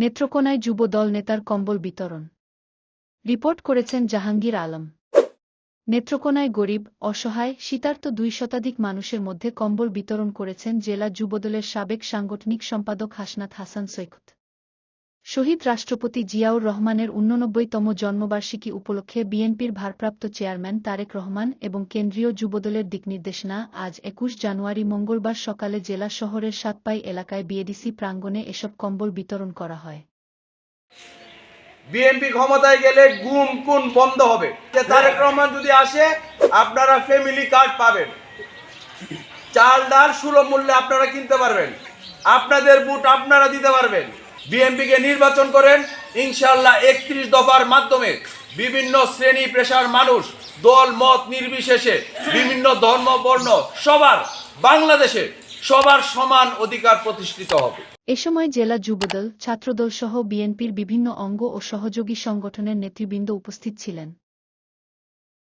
নেত্রকোনায় যুব দল নেতার কম্বল বিতরণ। রিপোর্ট করেছেন জাহাঙ্গীর আলম। নেত্রকোনায় গরিব, অসহায় শীতার্ত দুই শতাধিক মানুষের মধ্যে কম্বল বিতরণ করেছেন জেলা যুবদলের সাবেক সাংগঠনিক সম্পাদক হাসনাত হাসান সৈকত। শহীদ রাষ্ট্রপতি জিয়াউর রহমানের ঊননব্বইতম জন্মবার্ষিকী উপলক্ষে বিএনপির ভারপ্রাপ্ত চেয়ারম্যান তারেক রহমান এবং কেন্দ্রীয় যুবদলের দিকনির্দেশনা আজ একুশ জানুয়ারি মঙ্গলবার সকালে জেলা শহরের সাতপাই এলাকায় বিএডিসি প্রাঙ্গণে এসব কম্বল বিতরণ করা হয়। বিএনপি ক্ষমতায় গেলে গুম, খুন বন্ধ হবে। যে তারেক রহমান যদি আসে, আপনারা ফ্যামিলি কার্ড পাবেন। চাল, ডাল সুলভ মূল্যে আপনারা কিনতে পারবেন। আপনাদের বুট আপনারা দিতে পারবেন। বিএনপিকে নির্বাচন করেন ইনশাল্লাহ একত্রিশ দফার মাধ্যমে বিভিন্ন শ্রেণি পেশার মানুষ দল, মত নির্বিশেষে বিভিন্ন ধর্ম, বর্ণ সবার বাংলাদেশে সবার সমান অধিকার প্রতিষ্ঠিত হবে। এ সময় জেলা যুবদল, ছাত্রদল সহ বিএনপির বিভিন্ন অঙ্গ ও সহযোগী সংগঠনের নেতৃবৃন্দ উপস্থিত ছিলেন।